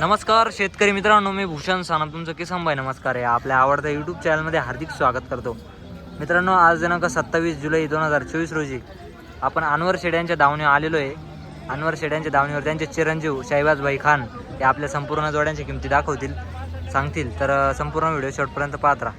नमस्कार शेतकरी मित्रांनो मी भूषण सानप. तुमचं किसान भाई नमस्कार आहे. आपल्या आवडत्या यूट्यूब चॅनलमध्ये हार्दिक स्वागत करतो. मित्रांनो आज दिनांक सत्तावीस जुलै दोन हजार चोवीस रोजी आपण अनवर शेड्यांच्या दावणीवर आलेलो आहे. अनवर शेड्यांच्या दावणीवर त्यांचे चिरंजीव शाहिबाजभाई खान हे आपल्या संपूर्ण जोड्यांच्या किमती दाखवतील सांगतील. तर संपूर्ण व्हिडिओ शेवटपर्यंत पाहत राहा.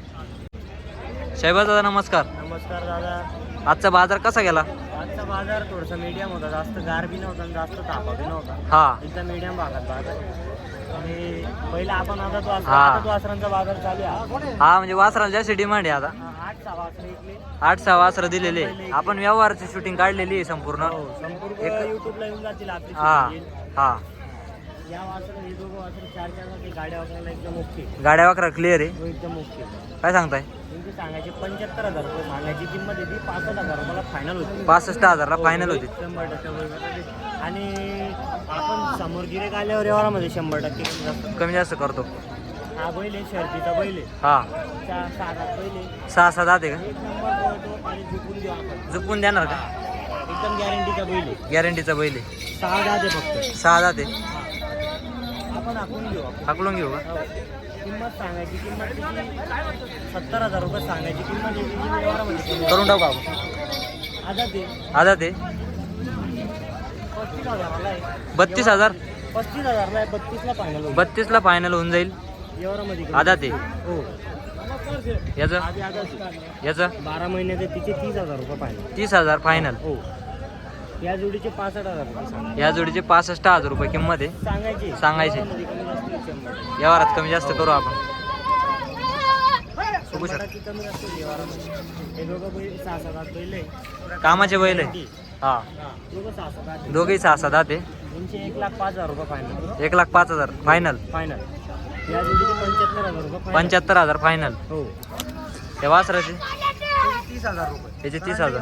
शाहिबाज दादा नमस्कार. नमस्कार दादा. आजचा बाजार कसा गेला? आजचा बाजार थोडासा मीडियम होता. जास्त गार बी नव्हता जास्त तापा बी नव्हता. हा. एकदम मीडियम भागात बाजार. आणि पहिला आपण आता तो हा. आता वासरांचा बाजार चालू आहे. हा म्हणजे वासराला जास्त डिमांड आहे आता. हा, आठ सहा वासरं आठ सहा वासरं दिलेले. आपण व्यवहारची शूटिंग काढलेली आहे संपूर्ण. हो संपूर्ण एक- युट्यूबला येऊन जातील आपली हा शेती येईल. हा. या वासर हे दोघं वासर चार चार वाजता गाड्या वापरायला एकदम ओके गाड्या वाकरा क्लिअर आहे. एकदम ओके काय सांगताय? सांगायची? पंच्याहत्तर हजार रुपये सांगायची किंमत येते पासष्ट हजार. रुपयाला फायनल होती. पासष्ट हजारला फायनल होती. शंभर टक्के बरोबर. आणि आपण समोर गिरेक आल्यावर व्यवहारामध्ये शंभर टक्के कमी जास्त कमी जास्त करतो. हा बैल आहे शर्तीचा बैल आहे. हा. चार सहा बैल आहे. सहा सहा जाते का? एक नंबर पळतो आणि झुकून देऊ आपण. झुकून देणार का? एकदम गॅरंटीचा बैल आहे. गॅरंटीचा बैल आहे. सहा दहा दे फक्त. सहा जाते आपण हाकून घेऊ आपण. हाकलून घेऊ का? हो. किंमत सांगायची किंमत किती? सत्तर हजार रुपये सांगायची किंमत व्यवहारामध्ये कमी करून टाकू आपण. आता ते आता ते पस्तीस हजाराला आहे. बत्तीस हजार? पस्तीस हजारला आहे बत्तीसला फायनल होईल. बत्तीसला फायनल होऊन जाईल. व्यवहारामध्ये कमी. आधा ते हो. याचं? आधी याचं? बारा महिन्याचे तिचे तीस हजार रुपये फायनल तीस हजार फायनल हो. या जोडीचे पासष्ट हजार रुपये सांग या जोडीचे पासष्ट हजार रुपये किंमत आहे. सांगायचे. सांगायचे. व्यवहारामध्ये कमी व्यवहारात कमी जास्त करू आपण. बघू शकता. कामाचे बैल आहे. हा. हा, दोघं सहा सात आहे. दोघेही एक लाख पाच हजार. रुपये फायनल एक लाख पाच हजार फायनल फायनल पंच्याहत्तर हजार फायनल हो. त्या वासराचे? तीस हजार रुपये. त्याचे तीस करंडे हजार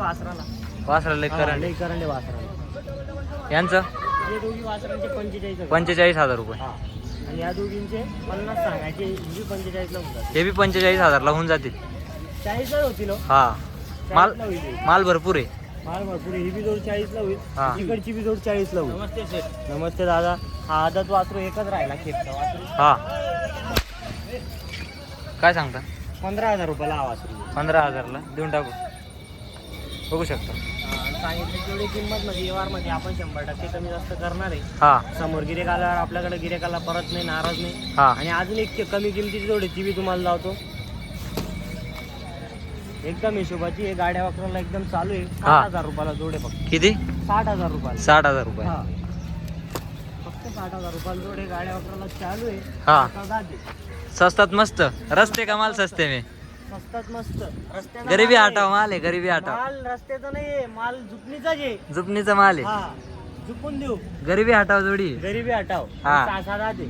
वासराला. लई करंडे वासराला. यांचं? पंचेचाळीस हजार. रुपये. आणि या दोघींचे पन्नास सांगायचे ही पंचेचाळीसला होऊन जाते हे बी पंचेचाळीस हजारला होऊन जातील. चाळीसला होतील हो. हा. माल चाळीसला होईल हे. माल भरपूर आहे. माल भरपूर आहे. ही बी जोड चाळीसला होईल. हा. इकडची बी जोड चाळीसला होईल. नमस्ते सर. नमस्ते दादा. हा आदत वासरू एकच राहिला खेपचा वासरू. हा. काय सांगता? पंधरा हजार रुपयाला हा वासरू. पंधरा हजारला. देऊन टाकू. बघू शकता. सांगितलं तेवढी किंमत मध्ये व्यवहारमध्ये आपण शंभर टक्के कमी जास्त करणार आहे. हा. समोर गिरेक आल्यावर आपल्याकडे गिरेकाला परत नाही नाराज नाही. हा. आणि अजून एक कमी किमतीची जोड ती बी तुम्हाला लावतो. एकदम हिशोबाची गाड्या वापरायला एकदम चालू आहे. साठ हजार रुपयाला जोड फक्त. किती? साठ हजार रुपयाला. साठ हजार रुपये. हा. फक्त साठ हजार रुपयाला जोड गाड्या वापरायला चालू आहे. हा. आता जाते. स्वस्तात मस्त. रस्ते का माल सस्ते में. स्वस्तात मस्त. रस्त्याचा गरीबी माल आहे. हटाव माल आहे गरीबी हटाव माल रस्त्याचा नाहीये माल झुकणीचाच आहे. जुपणीचा माल आहे. हा. देऊ. गरीबी हटाव जोडी. गरीबी हटाव हा. सहा सात आते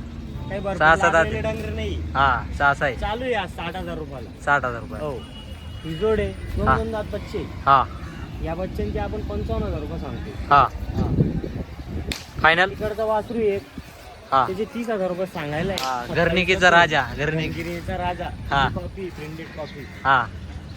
काही भरपूर सहा सात लागलेले. डंगर नाही. हा सहा सहा आहे. चालू आहे आज साठ हजार रुपयाला. साठ हजार रुपये. हो. ही जोड आहे. दोन हा. दोन दात बच्चे. हा. या बच्चांचे आपण पंचावन्न हजार रुपये सांगतो हा. फायनल इकडचा वासरू एक. हा. त्याचे तीस हजार रुपये सांगायला आहे. हा घरनिकीचा राजा घरनिक राजा. हा. कॉफी ब्रेंडेड कॉफी हा.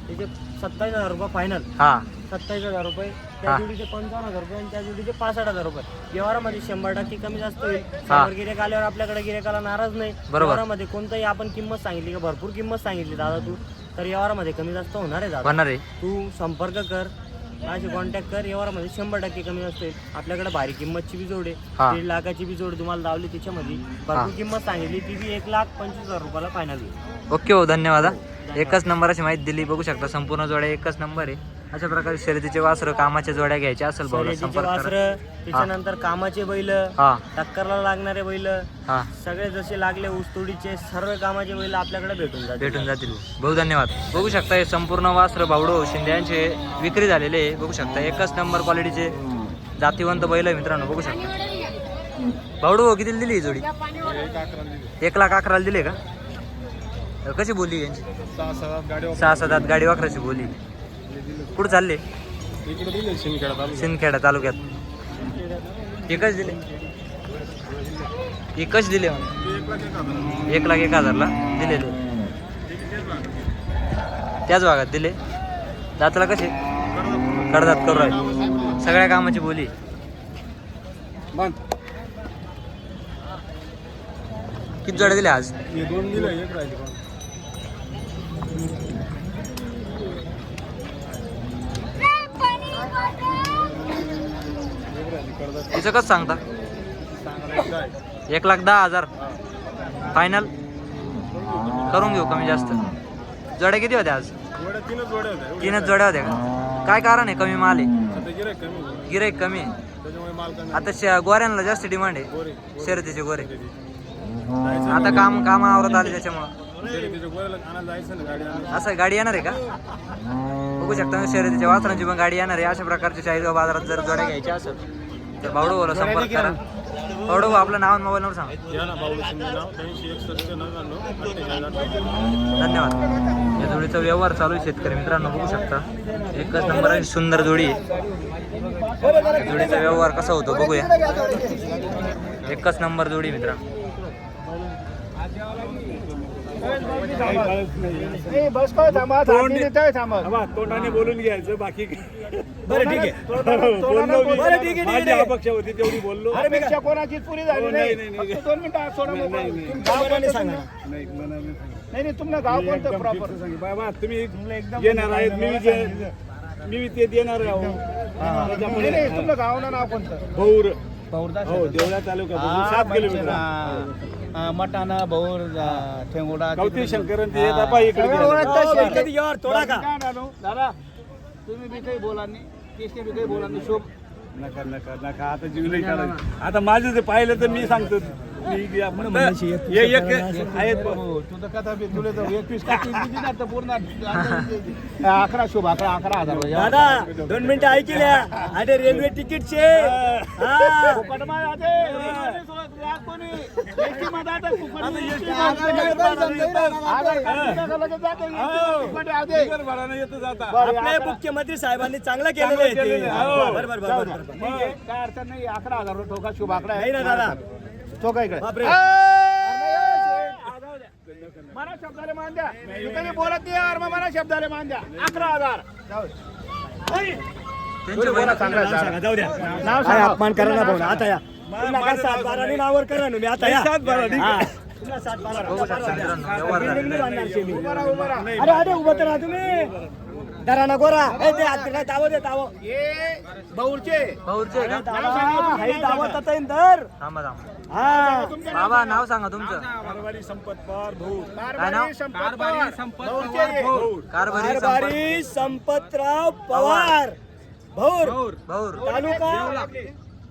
त्याचे सत्तावीस हजार रुपये फायनल हा. सत्तावीस हजार रुपये त्या हा. जोडीचे पंचावन्न हजार रुपये आणि त्या जोडीचे पासष्ट हजार रुपये. व्यवहारामध्ये शंभर टक्के कमी जास्त होईल. समोर गिरेक आल्यावर आपल्याकडे गिरेकाला नाराज नाही. बरोबर. व्यवहारामध्ये कोणताही आपण किंमत सांगितली का भरपूर किंमत सांगितली दादा तू तर व्यवहारामध्ये कमी जास्त होणार आहे दादा. होणार आहे. तू संपर्क कर. माझी कॉन्टॅक्ट कर व्यवहारामध्ये शंभर टक्के कमी असते आपल्याकडे भारी किंमतची बी जोड हा. आहे दीड लाखाची बी जोड तुम्हाला लावली त्याच्यामध्ये. भरपूर किंमत सांगितली ती बी एक लाख पंचवीस हजार रुपयाला फायनल होईल ओके हो धन्यवाद हा. एकच नंबराची माहिती दिली बघू शकता संपूर्ण जोड्या एकच नंबर आहे. अशा प्रकारे शर्यतीचे वासर कामाच्या जोड्या घ्यायच्या. असेल भाऊला शर्यतीचे संपर्क करा. वासरं त्याच्यानंतर कामाचे बैल हा. टक्करला लागणारे बैल हा. सगळे जसे लागले ऊसतोडीचे सर्व कामाचे बैल आपल्याकडे भेटून जातात भेटून जातील. भाऊ धन्यवाद. बघू शकता हे संपूर्ण वास्त्र बावडो शिंदे यांचे विक्री झालेले आहे. बघू शकता एकच नंबर क्वालिटीचे जातीवंत बैल आहे मित्रांनो. बघू शकता. बावडो कितीला दिली ही जोडी? एक लाख अकराला दिले का? कशी बोली यांची? सहा सात आठ गाडी वाकराची बोली कुठं चालले? सिंदखेडा तालुक्यात. एकच दिले. एकच दिले म्हणे. एक लाख एक हजारला दिलेले त्याच भागात दिले. दाताला कसे? कडदात करू राहिले. सगळ्या कामाची बोली. किती जोड्या दिल्या आज? हे दोन दिलं एक राहिले तिचं कसं सांगता. एक लाख दहा हजार. फायनल करून घेऊ कमी जास्त. जोड्या किती होत्या आज? तीनच जोड्या होत्या का? काय कारण आहे कमी माल आहे? गिऱ्हाईक कमी गिराईक कमी आहे. आता गोऱ्यांना जास्त डिमांड आहे. शर्यतीचे गोरे. आता काम काम आवरत आले त्याच्यामुळं. गाडी असं गाडी येणार आहे का? बघू शकता शर्यतीच्या वासरांची पण गाडी येणार आहे. अशा प्रकारची चाळीसगाव बाजारात जर जोड्या घ्यायच्या असेल तर भावडू बोला संपर्क करा. भाऊ, आपलं नाव आणि मोबाईल नंबर सांगा. बावडू. धन्यवाद. या जोडीचा व्यवहार चालू आहे शेतकरी मित्रांनो बघू शकता. एकच नंबर आहे सुंदर जोडी आहे. जोडीचा व्यवहार कसा होतो बघूया. एकच नंबर जोडी मित्रांनो. तोंडाने बोलून घ्यायचं बाकी बरं ठीक आहे बोललो मी. बरं, ठीक आहे, ठीक आहे, माझी ठीक आहे. अपेक्षा होती तेवढी बोललो अपेक्षा कोणाची पुरी झाली हो, नाही, नाही, नाही. फक्त दोन मिनिटं सोडा नाही, नाही, नाही. गाव कोणी सांगा नाही मनाने सांगा. नाही नाही तुमचं गाव मी कोणतं एकदम प्रॉपर fix सांगितलं. बाबा तुम्ही येणार आहेत मी जे- मी ते देणार आहे अहो. त्याच्यामुळे नाही तुमचं गाव ना नाव कोणतं भौर पौरदा हो देवळा तालुका सात किलोमीटर मटाना भौर ठेंगोडा गवती शंकरन ते येतात पहा इकडे गेले. थोडा का दादा तुम्ही बी काही बोला नाही कृष्ण बी काही बोला नाही शोभ नका नका नका आता जीव नाही काढायचं आता माझं ते पाहिलं तर मी सांगतो अकरा शुभ अकरा अकरा हजार दादा दोन मिनिटं ऐकल्या अरे रेल्वे तिकीटचे हा. जाता. आपल्या मुख्यमंत्री साहेबांनी चांगलं केलेलं आहे आहे. बरोबर. काय अडचण नाही अकरा हजार रुपये ठोका शुभ आकडा नाही ना दादा ठोका इकडे. मला शब्दाले मान द्या. बोलत नाही यार मग मला शब्दाले मान द्या. अकरा हजार. जाऊ द्या. नाव सांगा. अपमान करा ना भाऊ आता या. पुन्हा सात नाव बारानी नावावर करा ना मी आता या. सात बारा, आहे. आहे. उभा राहा. अरे अरे उभं तर राहा तुम्ही. दरा ना गोरा. ए ते काय दावं दे दावं हे बहुरचे. आहे हाई दावत आता येईन तर थांबा थांबा. हा बाबा नाव सांगा तुमचं. कारवारी संपत पवार काय नाव? कारभारी संपत कारभारी संपर्क कारभारी संपतराव पवार. भौर. भाऊर तालुका?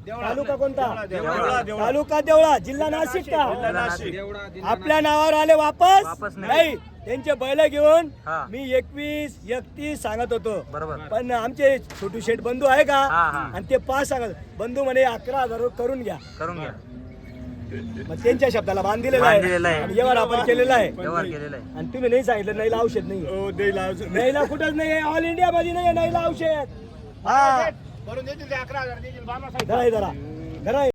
तालुका कोणता? देवळा. तालुका देवळा. जिल्हा नाशिक का? नाशिक. आपल्या नावावर आले वापस? वापस नाही. नाही. त्यांचे बैल घेऊन हा. मी एकवीस एकतीस सांगत होतो. बरोबर. पण आमचे छोटू शेठ बंधू आहे का? हा, हा. आणि ते पाच सांगत बंधू म्हणे अकरा हजार करून घ्या. करून घ्या. मग त्यांच्या शब्दाला बांधिलेला बांधिलेलं आहे. आहे आणि व्यवहार आपण केलेला आहे. व्यवहार केलेला आहे. आणि तुम्ही नाही सांगितलं नाही औषध नाही हो देईल अजून. नाहीला कुठंच नाही ऑल इंडिया मध्ये नाही नाहीला औषध. हा. भरून देतील ते अकरा हजार देतील बाबा साहेब धरा हे धरा धरा हे.